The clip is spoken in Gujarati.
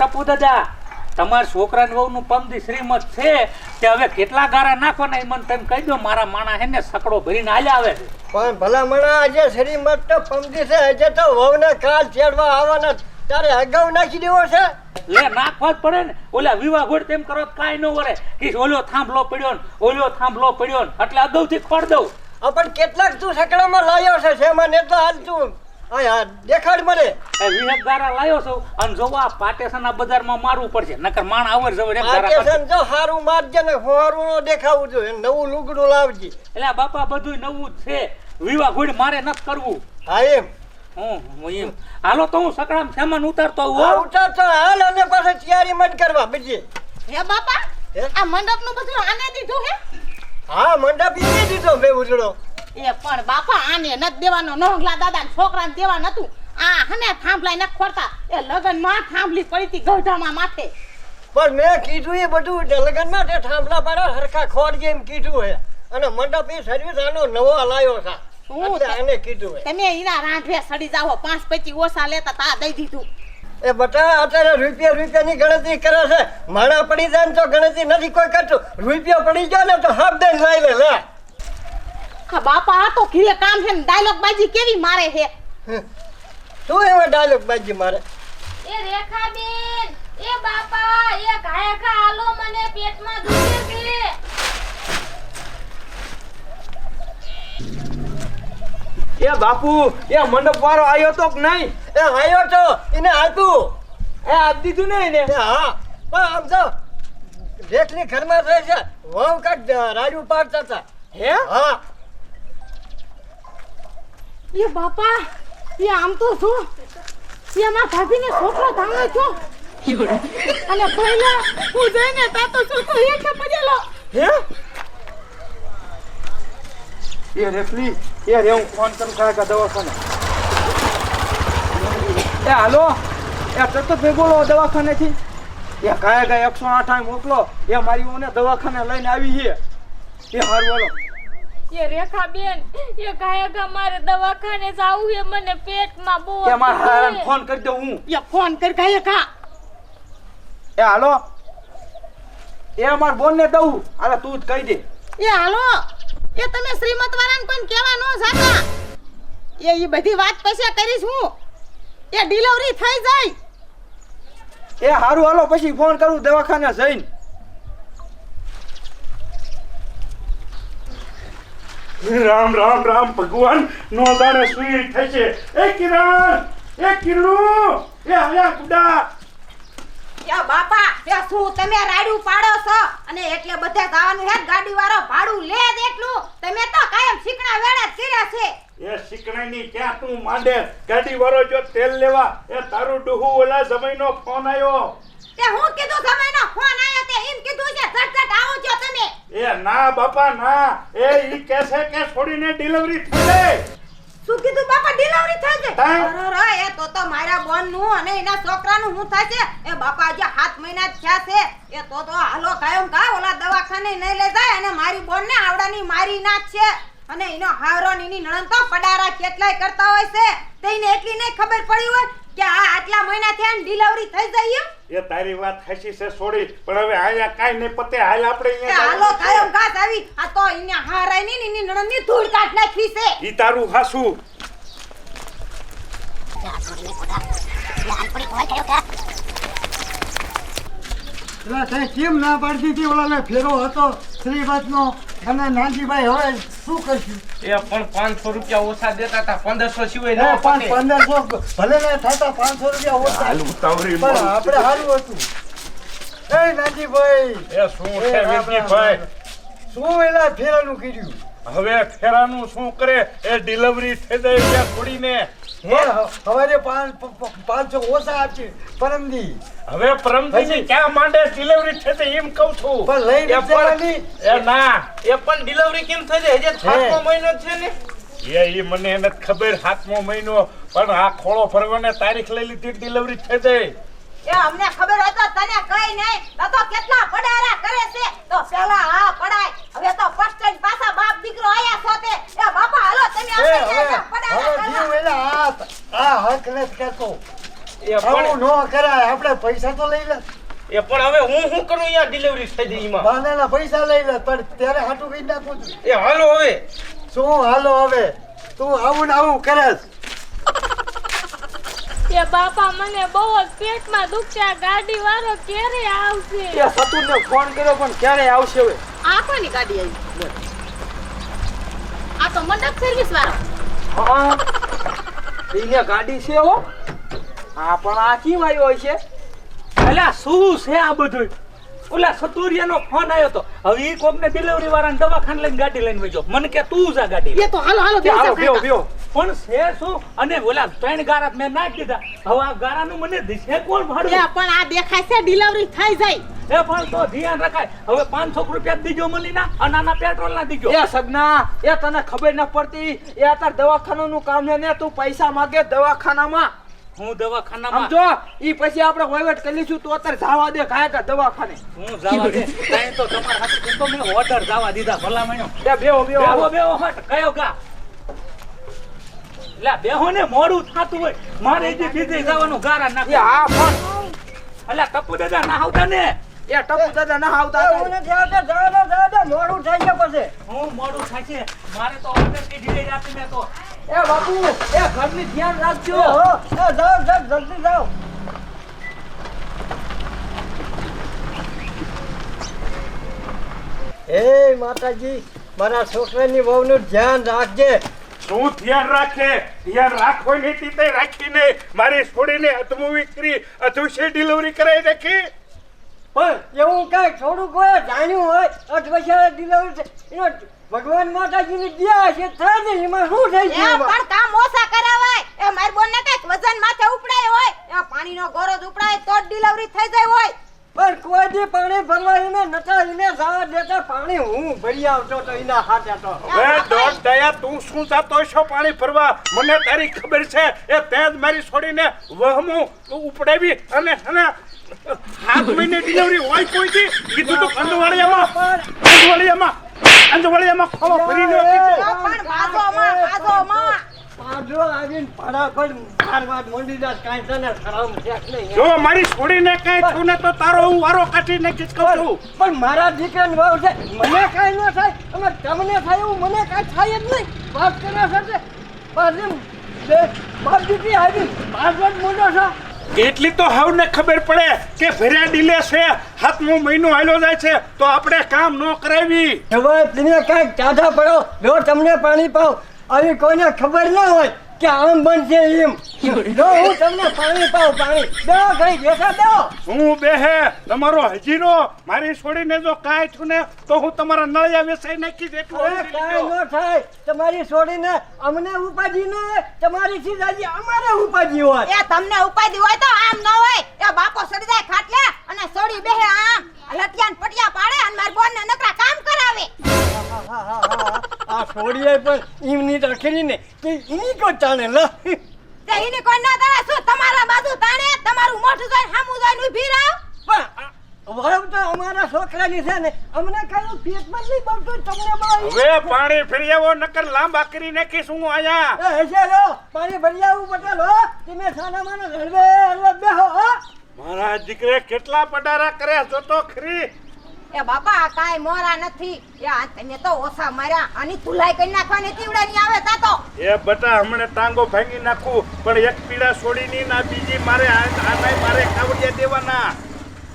ટપુ દાદા તમારા છોકરાની વહુનું પમદી શ્રીમત છે કે હવે કેટલા ગારા નાખવાના મને તમે કહી દો મારા માણા હે ને સકડો ભરીને હાલ્યા આવે છે. પણ ભલા મણા આજે શ્રીમત તો પમદી છે આજે તો વહુને કાલ ચેડવા આવવાના તારે અગાઉ નાખી દેવો છે. લે નાખવા જ પડે ને. ઓલા વિવાહ ગોળ તેમ કરો કાંઈ ન વરે. કે ઓલો થાંભલો પડ્યો ને ઓલો થાંભલો પડ્યો ને. એટલે અગાઉથી ખોડ દઉં. પણ કેટલાક તું સકડામાં લાવ્યો છે શેમાં ને તો હાલ તું આ દેખાડ મને. એ વિહત ગારા લાવ્યો છો અને જો આ પાટેસના બજારમાં મારવું પડશે નકર માણ આવર જો હારું મારજે ને હોરું નો દેખાવું જોઈએ નવું લુગડું લાવજે. એટલે બાપા બધું નવું જ છે. વિવાહ મારે નથી કરવું. હા એમ. હું હું એમ. હાલો તો હું સકડામાં સામાન ઉતારતો હો. ઉતાર તો હાલ અને પાછા તૈયારી મત કરવા બીજી. હે બાપા? આ મંડપનું બધું આને દીધું હે? હા મંડપ ઈ દીધો મેં ઉજળો. એ પણ બાપા આને ન દેવાનો નોંગલા દાદા છોકરાને દેવા નતું આ હને થાંભલાઈ ન ખોરતા. એ લગનમાં થાંભલી પડી હતી ગૌઢામાં માથે. પણ મેં કીધું એ બધું લગન તે થાંભલા પાડો હરખા ખોડ એમ કીધું હે. અને મંડપ એ સર્વિસ આનો નવો હલાયો છે? આને કીધું હે. તમે એના રાંઠે સડી જાવ પાંચ પચી ઓછા લેતા તા દઈ દીધું. એ બટા અત્યારે રૂપિયા રૂપિયાની ગણતરી કરે છે. માણા પડી જાય ને તો ગણતરી નથી કોઈ કરતું. રૂપિયો પડી ગયો ને તો હાફ દઈને લઈ લે લે. હા બાપા આ તો ઘીરે કામ છે ને ડાયલોગ બાજી કેવી મારે છે? શું એવા ડાયલોગ બાજી મારે? એ રેખાબેન એ બાપા એ ઘાયા ઘા આલો મને પેટમાં દુખે છે. એ બાપુ એ મંડપ વાળો આવ્યો તો કે નહીં? એ આવ્યો તો એને આપ્યું. એ આપી દીધું ને એને? હા પણ આમ તો જેટલી ઘરમાં રહે છે વહુ કાંઈક રાડું પાડતા હતા. હે? હા. એ બાપા એ આમ તો જો એ અમાર ભાભીને છોકરો ધાંગો છો અને પહેલા હું જઈને તાતો છોકરો હેઠે પડેલો હે? એ રેફલી એ રે હું ફોન કરું કાકા દવાખાને. એ હાલો એ તરત બોલો દવાખાનેથી. એ કાયા ગયા એકસો આઠ મોકલો. એ મારી ઓને દવાખાને લઈને આવી છે. એ હાર બોલો એ રેખાબેન એ ઘાયા ઘા મારે દવાખાને જાવું એ મને પેટમાં બહુ એ મારા હારાને ફોન કરી દઉં હું. એ ફોન કર ગાય કા એ હાલો. એ અમાર બોન ને દઉં. અરે તું જ કહી દે. એ હાલો. એ તમે શ્રીમત વાળાને કોઈ કહેવા ન જાતા. એ ઈ બધી વાત પછી કરીશ હું. એ ડિલિવરી થઈ જાય. એ હારું હાલો પછી ફોન કરું દવાખાને જઈને. રામ રામ રામ ભગવાન નો જાણે સુઈ થશે. એ કિરણ એ કિરણુ એ આયા ગુડા યા બાપા એ શું તમે રાડ્યું પાડો છો? અને એટલે બધે જવાનું હે ગાડી વાળો ભાડું લે જ એટલું. તમે તો કાયમ શીકણા વેળા જ કર્યા છે. એ શીકણાની ક્યાં તું માંડે? ગાડી વાળો જો તેલ લેવા એ તારું ડુહુ ઓલા સમયનો ફોન આવ્યો તે હું કીધું સમયનો ફોન આવ્યો તે એમ કીધું છે ઝટ આવો છો તમે એ ના બાપા ના. એ ઈ કહેશે કે છોડીને ડિલિવરી થઈ ગઈ શું કીધું બાપા? ડિલિવરી થઈ થાય. અરે એ તો તો મારા બોનનું અને એના છોકરાનું હું થાય છે? એ બાપા જે 7 મહિના થયા છે. એ તો તો હાલો કાયમ કા ઓલા દવાખાને નહીં લઈ જાય અને મારી બોન ને આવડાની મારી નાખશે અને એનો હારો એની નણંદ તો પડારા કેટલાય કરતા હોય છે. તેને એટલી નહીં ખબર પડી હોય કે આ આટલા મહિના થયા ને ડિલિવરી થઈ જાય એ તારી વાત ખસી છે છોડી પણ હવે આયા કાઈ નહીં પતે હાલ આપણે અહીંયા હાલો કાયમ. ઘાસ આવી. આ તો અહીંયા હારાયની ની નણંદની ધૂળ કાઢ નાખી છે. ઈ તારું હાસુ. કેમ ના પાડતી હતી? ઓલા ફેરો હતો શ્રીવાસનો અને નાનજીભાઈ હવે શું કરશું? એ પણ પાંચસો રૂપિયા ઓછા દેતા હતા પંદરસો સિવાય પંદરસો ભલે ને થતા પાંચસો રૂપિયા ઓછા. આપણે સારું હતું. એ નાનજીભાઈ. એ શું છે રામ. શું એલા ફેરાનું કર્યું? હવે ફેરાનું શું કરે? એ ડિલિવરી થઈ જાય ત્યાં છોડીને હે? હવારે પાંચ પ- પ- પાંચસો ઓછા આપશે પરમદી. હવે ક્યાં માંડે? ડિલિવરી એમ કહું છું. પણ લઈ એ જવાની. એ ના. એ પણ ડિલિવરી કેમ થઈ જાય? હજી સાતમો મહિનો છે ને? એ ઈ મને એને ખબર સાતમો મહિનો પણ આ ખોળો ફરવાને તારીખ લઈ લીધી ડિલિવરી થઈ જાય એ અમને ખબર હતા તો તને કઈ નહીં. તો તો કેટલા પડારા કરે છે તો પેલા આ પડાય હવે તો ફર્સ્ટ ટાઈમ પાછા બાપ દીકરો આયા છો તે એ બાપા હાલો તમે એ આપણે હવે ત્યાં પડારા હવે જીવ કરવા. એલા હાથ આ હક નથી કરતો એ આવું ન કરાય આપણે પૈસા તો લઈ લે. એ પણ હવે હું શું કરું અહીંયા ડિલિવરી થઈ ગઈ એમાં? બાનાના પૈસા લઈ લે પણ ત્યારે હાટું કઈ નાખું છું. એ હાલો હવે. શું હાલો હવે? તું આવું ને આવું કરેશ એ બાપા મને બહુ જ પેટમાં દુખશે આ ગાડી વાળો ક્યારે આવશે? એ સતુરને ફોન કર્યો પણ ક્યારે આવશે હવે? આ કોની ગાડી આવી? આ તો મંડપ સર્વિસ વાળો. હા. એને ગાડી છે હો. હા પણ આ કી વાયો હોય છે? અલ્યા શું છે આ બધું? ઓલા સતુરિયાનો ફોન આવ્યો તો. હવે ઈ કોકને ડિલિવરી વાળાને દવાખાને લઈને ગાડી લઈને વજો મને કે તું જા ગાડી એ તો હાલો હાલો હાલો બેહો બેહો. પણ છે શું? અને ઓલા ત્રણ ગારા મેં નાખી દીધા. હવે આ ગારાનું મને દિશે કોણ ભાડું? એ પણ આ દેખાય છે ડિલિવરી થઈ જાય. એ પણ તો ધ્યાન રખાય. હવે પાંચસો રૂપિયા જ દીજો મળી ના અનાના પેટ્રોલ ના દીજો. એ સગના એ તને ખબર ન પડતી એ અત્યારે દવાખાનાનું કામ છે ને તું પૈસા માગે દવાખાનામાં. હું દવાખાનામાં જો ઈ પછી આપણે વહીવટ કરી લઈશું તો અત્યારે જવા દે કાંઈ કા દવાખાને. હું જવા દે. કાઈ તો તમારા હાથે તો મેં ઓર્ડર જવા દીધા ભલા મણ્યો બે બેહો બેહો. બેહો. હટ કયો કા લા બેહો ને મોડું થાતું હોય. મારે જે બીજે જવાનું ગારા એ નાખ હા. પણ અલા ટપુ દાદા ના આવતા ને? એ ટપુ દાદા ના આવતા હું. નથી આવતા જાવ જાવ મોડું થઈ છે પછી. હું મોડું થાય છે. મારે તો ઓર્ડર કીધી આપી મેં તો. એ બાપુ એ ઘરની ધ્યાન રાખજો. એ જાઓ જાઓ જલ્દી જાઓ. હે માતાજી મારા છોકરાની વહુનું ધ્યાન રાખજે. શું ધ્યાન રાખે? ધ્યાન રાખો નહીં તી રાખીને મારી છોડીને અધમુ વિક્રી અધુશે ડિલિવરી કરાવી રાખી પણ એવું કઈ થોડુંક હોય જાણ્યું હોય અઠવાડિયા ડિલિવરી એનો ભગવાન માતાજીની દયા છે થાય ને એમાં શું થઈ ગયું? પણ કામ ઓછા કરાવાય. એ મારી બોન ને કંઈક વજન માથે ઉપડાય હોય. એ પાણીનો ગોરો જ ઉપડાય તો જ ડિલિવરી થઈ જાય હોય. પણ કોઈ દી પાણી ભરવા એને નતા એને જવા દેતા. પાણી હું ભરી આવતો તો એના હાથે તો. હવે દોઢ દયા તું શું જાતો છો પાણી ભરવા? મને તારી ખબર છે. એ તે જ મારી છોડીને વહમું ઉપડાવી અને અને સાત મહિને ડિલિવરી હોય કોઈ દી? કીધું તો અંજવાળિયામાં અંજવાળિયામાં અંજવાળિયામાં ખોળો કીધું. પણ પાછો આવીને ફટાફટ મારવા મોડી જાત કાંઈ તને શરમ છે નહીં જો મારી છોડીને કઈ થયું ને તો તારો હું વારો કાઢી નાખીશ કહું છું. પણ મારા દીકરાને વહુ છે. મને કાંઈ ન થાય. અને તમને થાય એવું મને કાંઈ થાય જ નહીં. વાત કરે છે પાછી બે બાપ દીકરી આવી. બાજુ મોટો છે. એટલી તો હવને ખબર પડે કે ફેર્યા ડીલે છે, હાથમો મહિનો હાલ્યો જાય છે, તો આપણે કામ ન કરાવી. હવે તમે કાંઈક ચાધા પડો જો તમને પાણી પાવ. આવી કોઈને ખબર ના હોય. કે આમ બનશે એમ. જો હું તમને પાણી પાઉં પાણી. દો ઘડી બેસા દો. હું બેહે તમારો હજીરો. મારી છોડીને જો કાંઈ છું ને તો હું તમારા નળિયા વેસાઈ નાખી સમજી કાંઈ ન થાય. તમારી છોડીને અમને ઉપાધિ ન હોય તમારી સીધાજી અમારે ઉપાધિ હોય. એ તમને ઉપાધિ હોય તો આમ ન હોય. એ બાપો સડી જાય ખાટલે. અને સોડી બેહે આમ. લટિયાન પટિયા પાડે અને માર બોન ને નકરા કામ કરાવે. આ છોડીએ પણ ઈમની રાખેલી ને કે ઈની કો ચાલે લ? તે ઈની કોઈ ના તારે શું તમારા બાજુ તાણે? તમારું મોઢું જોઈને સામું જોઈને ઊભી રહો. પણ વરમ તો અમારા છોકરાની છે ને. અમને કયું પેટમાં નહીં બનતું તમને બહુ હવે પાણી ફરી આવો નકર લાંબા કરી નાખીશ શું આયા એ લો પાણી ભરી આવું પટેલ હો. તમે સાના માનો હળવે હળવે બેહો હો. દીકરે કેટલા પડારા કરે જોતો ખરી? એ બાપા આ કાઈ મોરા નથી. એ તને તો ઓછા માર્યા. આની તુલાઈ કરી નાખવાની તીવડાની આવે તા તો. એ બટા હમણાં ટાંગો ભાંગી નાખું પણ એક પીડા છોડીની ના બીજી મારે આ- આનાય મારે કાવડિયા દેવાના.